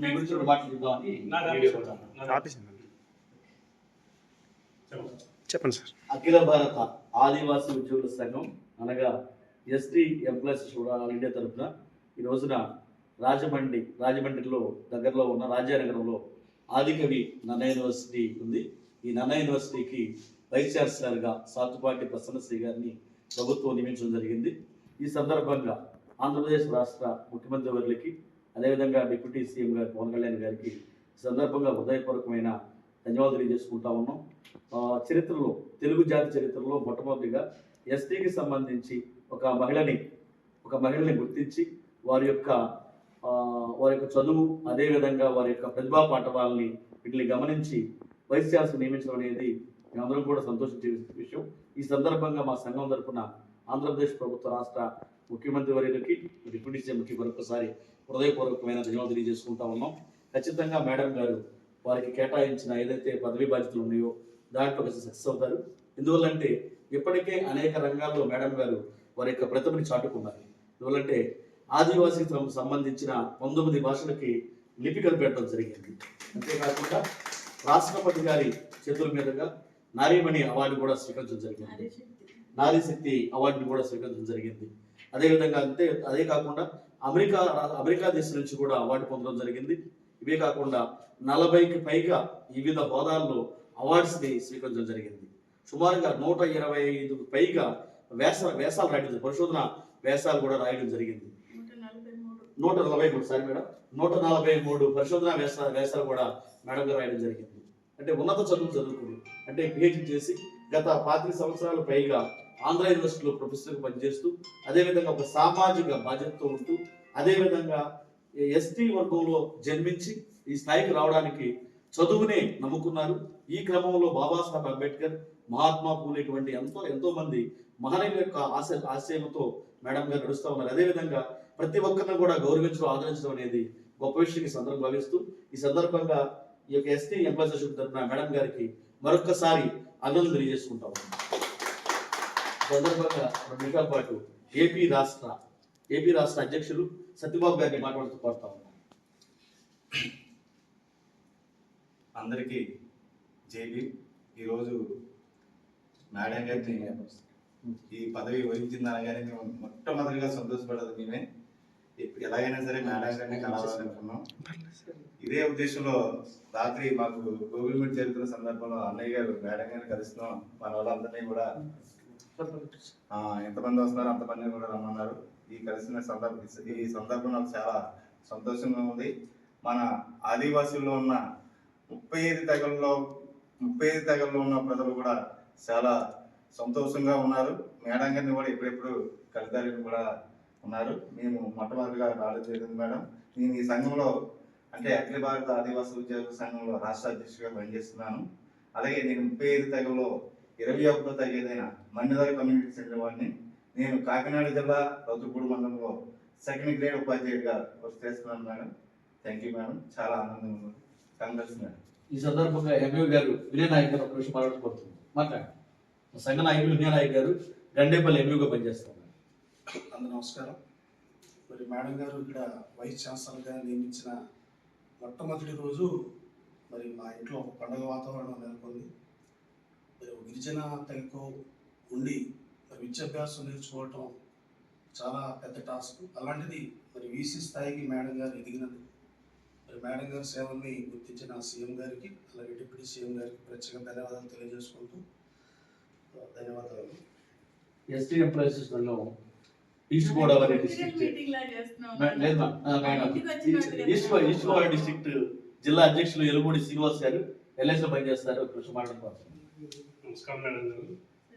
మీ గురించి రెండు మాటలు చెప్దామని నాది వీడియో ఆపేసి కొట్టాను. నాది ఆపేసింది చెప్పండి. సార్. అఖిల భారత ఆదివాసీ ఉద్యోగుల సంఘం అనగా ఎస్టీ ఎంప్లాయీస్ ఆల్ ఇండియా తరఫున ఈ రోజున రాజమండ్రి రాజమండ్రిలో దగ్గరలో ఉన్న రాజానగరంలో ఆదికవి నన్న యూనివర్సిటీ ఉంది. ఈ నన్న యూనివర్సిటీకి వైస్ ఛాన్సలర్గా సాతుపాటి ప్రసన్నశ్రీ గారిని ప్రభుత్వం నియమించడం జరిగింది. ఈ సందర్భంగా ఆంధ్రప్రదేశ్ రాష్ట్ర ముఖ్యమంత్రి వర్లకి అదేవిధంగా డిప్యూటీ సీఎం గారు పవన్ కళ్యాణ్ గారికి సందర్భంగా హృదయపూర్వకమైన ధన్యవాదాలు తెలియజేసుకుంటా ఉన్నాం. చరిత్రలో తెలుగు జాతి చరిత్రలో మొట్టమొదటిగా ఎస్టీకి సంబంధించి ఒక మహిళని ఒక మహిళని గుర్తించి వారి యొక్క వారి యొక్క చదువు అదేవిధంగా వారి యొక్క ప్రతిభా పాఠవాలని వీటిని గమనించి వైస్ ఛాన్సలర్ నియమించడం అనేది మేమందరం కూడా సంతోషించే విషయం. ఈ సందర్భంగా మా సంఘం తరపున ఆంధ్రప్రదేశ్ ప్రభుత్వ రాష్ట్ర ముఖ్యమంత్రి వర్యులకి డిప్యూటీ సీఎంకి మరొకసారి హృదయపూర్వకమైన ధన్యవాదాలు తెలియజేసుకుంటా ఉన్నాం. ఖచ్చితంగా మేడం గారు వారికి కేటాయించిన ఏదైతే పదవి బాధ్యతలు ఉన్నాయో దాంట్లో సక్సెస్ అవుతారు. ఎందువల్లంటే ఇప్పటికే అనేక రంగాల్లో మేడం గారు వారి యొక్క ప్రతిభని చాటుకున్నారు. ఎందువల్లంటే ఆదివాసీ సంబంధించిన పంతొమ్మిది భాషలకి లిపికలు పెట్టడం జరిగింది. అంతేకాకుండా రాష్ట్రపతి గారి చేతుల మీదుగా నారీమణి అవార్డు కూడా స్వీకరించడం జరిగింది. నారీ శక్తి అవార్డుని కూడా స్వీకరించడం జరిగింది. అదేవిధంగా అంతే అదే కాకుండా అమెరికా అమెరికా దేశం నుంచి కూడా అవార్డు పొందడం జరిగింది. ఇవే కాకుండా నలభైకి పైగా వివిధ హోదాల్లో అవార్డ్స్ని స్వీకరించడం జరిగింది. సుమారుగా నూట ఇరవై ఐదుకు పైగా వేస వేసాలు రాయడం పరిశోధన వేసాలు కూడా రాయడం జరిగింది. నూట నలభై మూడు సారీ మేడం. నూట నలభై మూడు పరిశోధన వేస వేసాలు కూడా మేడం గారు రాయడం జరిగింది. అంటే ఉన్నత చదువులు చదువుకుని అంటే పిహెచ్డి చేసి గత పాతిక సంవత్సరాలు పైగా ఆంధ్ర యూనివర్సిటీలో ప్రొఫెసర్గా పనిచేస్తూ అదేవిధంగా ఒక సామాజిక బాధ్యతతో ఉంటూ అదేవిధంగా ఎస్టీ వర్గంలో జన్మించి ఈ స్థాయికి రావడానికి చదువునే నమ్ముకున్నారు. ఈ క్రమంలో బాబాసాహెబ్ అంబేద్కర్ మహాత్మా పూలే ఇటువంటి ఎంతో ఎంతో మంది మహనీయుల యొక్క ఆశ ఆశయంతో మేడం గారు నడుస్తూ ఉన్నారు. అదేవిధంగా ప్రతి ఒక్కరిని కూడా గౌరవించడం ఆదరించడం అనేది గొప్ప విషయం ఈ సందర్భం భావిస్తూ ఈ సందర్భంగా ఈ యొక్క ఎస్టీ ఎంప్లాయీస్ అసోసియేషన్ తరఫున మేడం గారికి మరొక్కసారి అన్నలు తెలియజేసుకుంటాం. సందర్భంగా రెండు నిమిషాల పాటు ఏపీ రాష్ట్ర ఏపీ రాష్ట్ర అధ్యక్షులు సత్యబాబు గారిని మాట్లాడుతూ కోరుతా ఉన్నాం. అందరికీ జేబీ ఈరోజు మేడం గారిని ఈ పదవి వహించింది అనగానే మేము మొట్టమొదటిగా సంతోషపడదు మేమే. ఎప్ప- ఎలాగైనా సరే మేడం గారిని కలవాలనుకున్నాం ఇదే ఉద్దేశంలో రాత్రి మాకు గూగుల్ మీట్ జరుగుతున్న సందర్భంలో అన్నయ్య గారు మేడం గారిని కలుస్తున్నాం మన వాళ్ళందరినీ కూడా ఎంతమంది వస్తున్నారో అంతమంది కూడా రమ్మన్నారు. ఈ కలిసిన సందర్భం ఈ సందర్భం నాకు చాలా సంతోషంగా ఉంది. మన ఆదివాసుల్లో ఉన్న ముప్పై ఐదు తెగల్లో ముప్పై ఐదు తెగల్లో ఉన్న ప్రజలు కూడా చాలా సంతోషంగా ఉన్నారు. మేడం గారిని కూడా ఎప్పుడెప్పుడు కలుద్దారని కూడా ఉన్నారు. మేము మొట్టమొదటిగా రావడం జరిగింది మేడం. నేను ఈ సంఘంలో అంటే అఖిల భారత ఆదివాసీ ఉద్యోగ సంఘంలో రాష్ట్ర అధ్యక్షుడిగా పనిచేస్తున్నాను. అలాగే నేను ముప్పై ఐదు తెగలో ఇరవై ఒకటో తగ్గేదైన మన్నిదల కమ్యూనిటీ సెంటర్ వాడిని నేను కాకినాడ జిల్లా రౌతుపూడి మండలంలో సెకండ్ గ్రేడ్ ఉపాధ్యాయుడిగా వర్క్ చేస్తున్నాను మేడం. Thank you madam. చాలా ఆనందంగా ఉంది. Congrats madam. ఈ సందర్భంగా ఎంఏ గారు వినయనాయక్ గారు ఒక విషయం మాట్లాడుకోబడుతుంది మాట్లాడండి సంఘ నాయకులు వినయనాయక్ గారు గండేపల్లి ఎంయూగా పనిచేస్తారు అందరు నమస్కారం. మరి మేడం గారు ఇక్కడ వైస్ ఛాన్సలర్గా నియమించిన మొట్టమొదటి రోజు మరి మా ఇంట్లో ఒక పండగ వాతావరణం నెలకొంది. మరి ఒక గిరిజన తెగకు ఉండి మరి విద్యాభ్యాసం నేర్చుకోవటం చాలా పెద్ద టాస్క్. అలాంటిది మరి వీసీ స్థాయికి మేడం గారు ఎదిగినది మరి మేడం గారి సేవల్ని గుర్తించిన సీఎం గారికి అలాగే డిప్యూటీ సీఎం గారికి ప్రత్యేక ధన్యవాదాలు తెలియజేసుకుంటూ ధన్యవాదాలు. ఎస్టీ ఎంప్లాయీస్ సంఘం ఈస్ట్ గోదావరి డిస్ట్రిక్ట్ లేదు ఈస్ట్ ఈస్ట్ గోదావరి డిస్ట్రిక్ట్ జిల్లా అధ్యక్షులు ఎలుగూడి శ్రీనివాస్ గారు ఎల్ఎస్ పనిచేస్తారు. విషయం మాట్లాడుకోవచ్చు నమస్కారం మేడం గారు.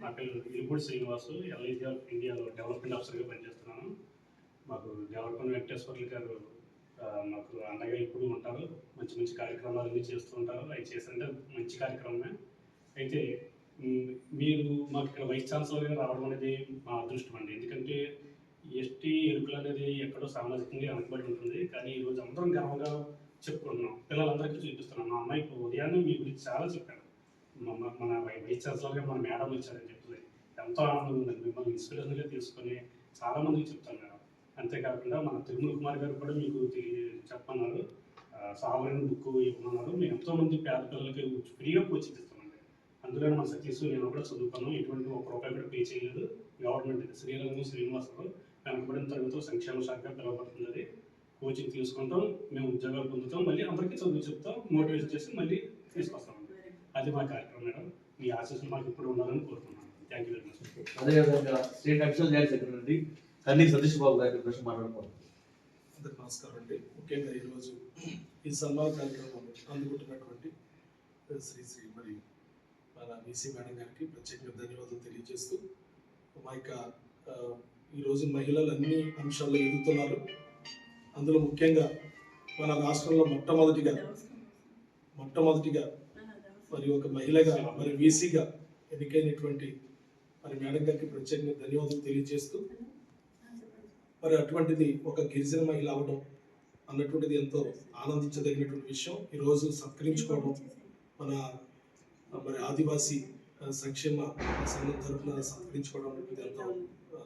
నా పేరు ఇరుపూడి శ్రీనివాసు. ఎల్ఐజీ ఆఫ్ ఇండియాలో డెవలప్మెంట్ ఆఫీసర్గా పనిచేస్తున్నాను. మాకు దేవరకొండ వెంకటేశ్వర్లు గారు మాకు అండగా ఇప్పుడు ఉంటారు. మంచి మంచి కార్యక్రమాలు అన్నీ చేస్తూ ఉంటారు. అవి చేస్తుంటే మంచి కార్యక్రమమే. అయితే మీరు మాకు ఇక్కడ వైస్ ఛాన్సలర్గా రావడం అనేది మా అదృష్టం అండి. ఎందుకంటే ఎస్టీ ఎరుకులు అనేది ఎక్కడో సామాజికంగా వెనకబడి ఉంటుంది. కానీ ఈరోజు అందరం గర్వంగా చెప్పుకుంటున్నాం. పిల్లలందరికీ చూపిస్తున్నాం. మా అమ్మాయి ఇప్పుడు ఉదయాన్నే మీ గురించి చాలా చెప్పాను మన వైస్ ఛాన్సలర్గా మన మేడం వచ్చారని చెప్తుంది ఎంతో ఆనందంగా ఉందండి. మిమ్మల్ని ఇన్స్పిరేషన్గా తీసుకొని చాలా మందికి చెప్తాను మేడం. అంతేకాకుండా మన తిరుమల కుమార్ గారు కూడా మీకు చెప్పన్నారు. సావరణ బుక్ ఇవ్వమన్నారు. మేము ఎంతో మంది పేద పిల్లలకి ఫ్రీగా కోచింగ్ ఇస్తామండి అందులో మన సతీష్ నేను కూడా చదువుకున్నాం. ఎటువంటి ఒక రూపాయి కూడా పే చేయలేదు. గవర్నమెంట్ ఇది శ్రీరంగం శ్రీనివాసరావు వెనకబడిన తరగతితో సంక్షేమ శాఖగా పిలువబడుతుంది అది కోచింగ్ తీసుకుంటాం మేము ఉద్యోగాలు పొందుతాం మళ్ళీ అందరికీ చదువు చెప్తాం మోటివేట్ చేసి మళ్ళీ తీసుకొస్తామండి అది మా కార్యక్రమం మేడం. మీ ఆశీస్సులు మాకు ఇప్పుడు ఉండాలని కోరుతున్నాను థ్యాంక్ యూ వెరీ మచ్ అదేవిధంగా state additional joint secretary Kanni Satish Babu గారి ప్రశ్న మాట్లాడుకోవాలి అందరికి నమస్కారం అండి. ముఖ్యంగా ఈరోజు ఈ సన్మాన కార్యక్రమం అందుకుంటున్నటువంటి శ్రీ శ్రీ మరి మన బీసీ మేడం గారికి ప్రత్యేకంగా ధన్యవాదాలు తెలియజేస్తూ మా యొక్క ఈరోజు మహిళలు అన్ని అంశాల్లో ఎదుగుతున్నారు. అందులో ముఖ్యంగా మన రాష్ట్రంలో మొట్టమొదటిగా మొట్టమొదటిగా మరి ఒక మహిళగా మరి వీసీగా ఎన్నికైనటువంటి మరి మేడం గారికి ప్రత్యేకంగా ధన్యవాదాలు తెలియజేస్తూ మరి అటువంటిది ఒక గిరిజన మహిళ అవడం అన్నటువంటిది ఎంతో ఆనందించదగినటువంటి విషయం. ఈరోజు సత్కరించుకోవడం మన మరి ఆదివాసీ సంక్షేమ సంఘం తరఫున సత్కరించుకోవడం అనేది ఎంతో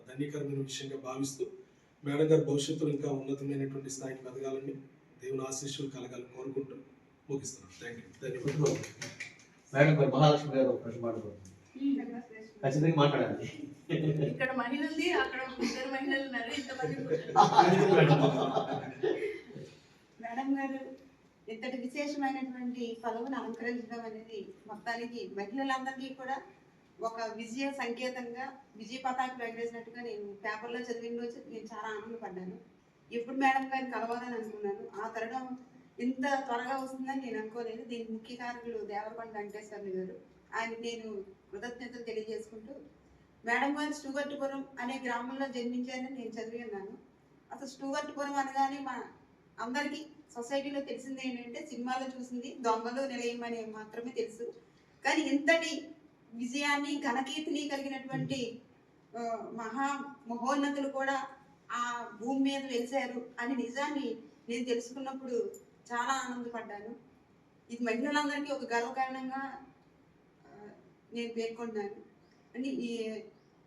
ధన్యకరమైన విషయంగా భావిస్తూ మేడం గారి భవిష్యత్తులో ఇంకా ఉన్నతమైనటువంటి స్థాయికి ఎదగాలని దేవుని ఆశీస్సులు కలగాలని కోరుకుంటూ ముగిస్తున్నాను థ్యాంక్ యూ ధన్యవాదాలు. మేడం గారు మహాలక్ష్మి గారు ఖచ్చితంగా మాట్లాడాలి. ఇక్కడ మహిళల్ని అక్కడ ఇద్దరు మహిళలు ఉన్నారు ఇంతమంది మేడం గారు ఇంతటి విశేషమైనటువంటి పదవిని అలంకరించడం అనేది మొత్తానికి మహిళలందరికీ కూడా ఒక విజయ సంకేతంగా విజయ పతాక ఎగరేసినట్టుగా నేను పేపర్లో చదివిన రోజు నేను చాలా ఆనందపడ్డాను. ఎప్పుడు మేడం గారిని కలవాలని అనుకున్నాను. ఆ తరుణం ఇంత త్వరగా వస్తుందని నేను అనుకోలేదు. దీని ముఖ్య కారకులు దేవరకొండ వెంకటేశ్వర్లు గారు. ఆయన నేను కృతజ్ఞతలు తెలియజేసుకుంటూ మేడం గారు స్టూగర్టుపురం అనే గ్రామంలో జన్మించారని నేను చదివి ఉన్నాను. అసలు స్టూగర్టుపురం అనగానే మా అందరికీ సొసైటీలో తెలిసింది ఏంటంటే సినిమాలో చూసింది దొంగలు నిలయం అని మాత్రమే తెలుసు. కానీ ఇంతటి విజయాన్ని ఘనకీర్తిని కలిగినటువంటి మహా మహోన్నతులు కూడా ఆ భూమి మీద వెలిశారు అని నిజాన్ని నేను తెలుసుకున్నప్పుడు చాలా ఆనందపడ్డాను. ఇది మహిళలందరికీ ఒక గర్వకారణంగా నేను పేర్కొన్నాను. అని ఈ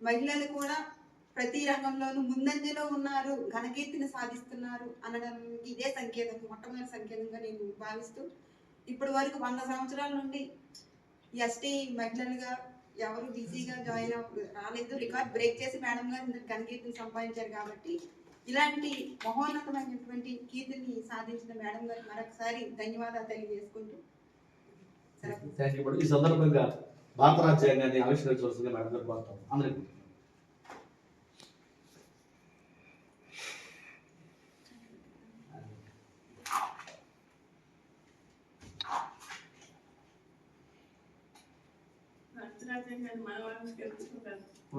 మహిళలు కూడా ప్రతి రంగంలోనూ ముందంజలో ఉన్నారు ఘనకీర్తిని సాధిస్తున్నారు అనడానికి ఇదే సంకేతం మొట్టమొదటి సంకేతంగా నేను భావిస్తూ ఇప్పటి వరకు వంద సంవత్సరాల నుండి ఎస్టీ మహిళలుగా ఎవరు బిజీగా జాయిన్ అవ్వ రాలేదు. రికార్డ్ బ్రేక్ చేసి మేడం గారు కనికీర్తిని సంపాదించారు కాబట్టి ఇలాంటి మహోన్నతమైనటువంటి కీర్తిని సాధించిన మేడం గారు మరొకసారి ధన్యవాదాలు తెలియజేసుకుంటూ ఈ సందర్భంగా భారత రాజ్యాంగాన్ని ఆవిష్కరించవలసిందిగా మేడం గారు కోరుతాం అందరికీ రాజ్యాంగాన్ని మనం ఆవిష్కరించుకుంటాం ఒక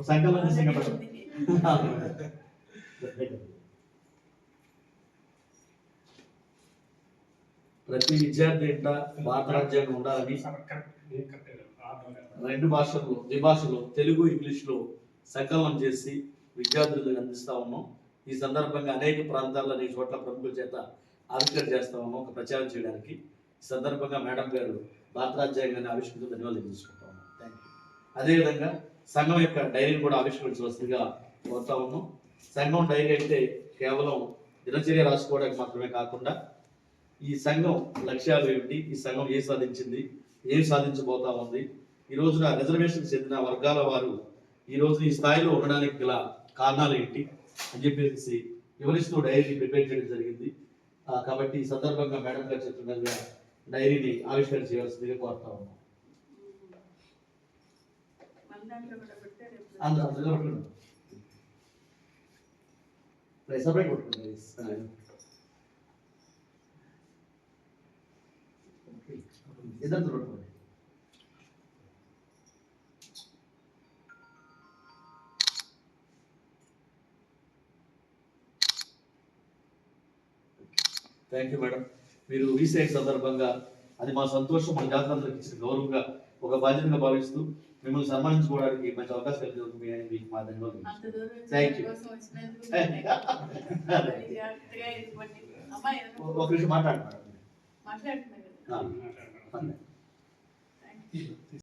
సంకల్పం. ప్రతి విద్యార్థి ఇంట భారత రాజ్యాంగం ఉండాలని రెండు భాషల్లో ద్విభాషలో తెలుగు ఇంగ్లీష్లో సంకలనం చేసి విద్యార్థులకు అందిస్తా ఉన్నాం. ఈ సందర్భంగా అనేక ప్రాంతాల్లో అనేక చోట్ల ప్రముఖుల చేత ఆవిష్కరణ చేస్తా ఉన్నాం ఒక ప్రచారం చేయడానికి. ఈ సందర్భంగా మేడం గారు భారత రాజ్యాంగాన్ని ధన్యవాదాలు యూ అదేవిధంగా సంఘం యొక్క డైరీని కూడా ఆవిష్కరించవలసిందిగా కోరుతా ఉన్నాం. సంఘం డైరీ అంటే కేవలం దినచర్య రాసుకోవడానికి మాత్రమే కాకుండా ఈ సంఘం లక్ష్యాలు ఏమిటి? ఈ సంఘం ఏ సాధించింది? ఏం సాధించబోతా ఉంది? ఈ రోజున రిజర్వేషన్ చెందిన వర్గాల వారు ఈ రోజు ఈ స్థాయిలో ఉండడానికి గల కారణాలు ఏంటి? అని చెప్పేసి వివరిస్తూ డైరీని ప్రిపేర్ చేయడం జరిగింది. కాబట్టి ఈ సందర్భంగా మేడం గారు చెప్తున్నట్టుగా డైరీని ఆవిష్కరణ చేయవలసిందిగా కోరుతా ఉన్నాం మన దాంట్లో కూడా పెడితే రేపు అందులో అందులో పెట్టుకోండి. రైస్ సపరేట్ కొట్టుకోండి రైస్. ఓకే. ఇద్దరితో పెట్టుకోండి థ్యాంక్ యూ మేడం మీరు రీసెంట్ సందర్భంగా అది మా సంతోషం మా జాతరకు ఇచ్చిన గౌరవంగా ఒక బాధ్యతగా భావిస్తూ మిమ్మల్ని సన్మానించుకోవడానికి మంచి అవకాశం మీ- మీకు మా ధన్యవాదాలు ఇవ్వండి అమ్మాయి ఒక నిమిషం మాట్లాడతాను. Thank you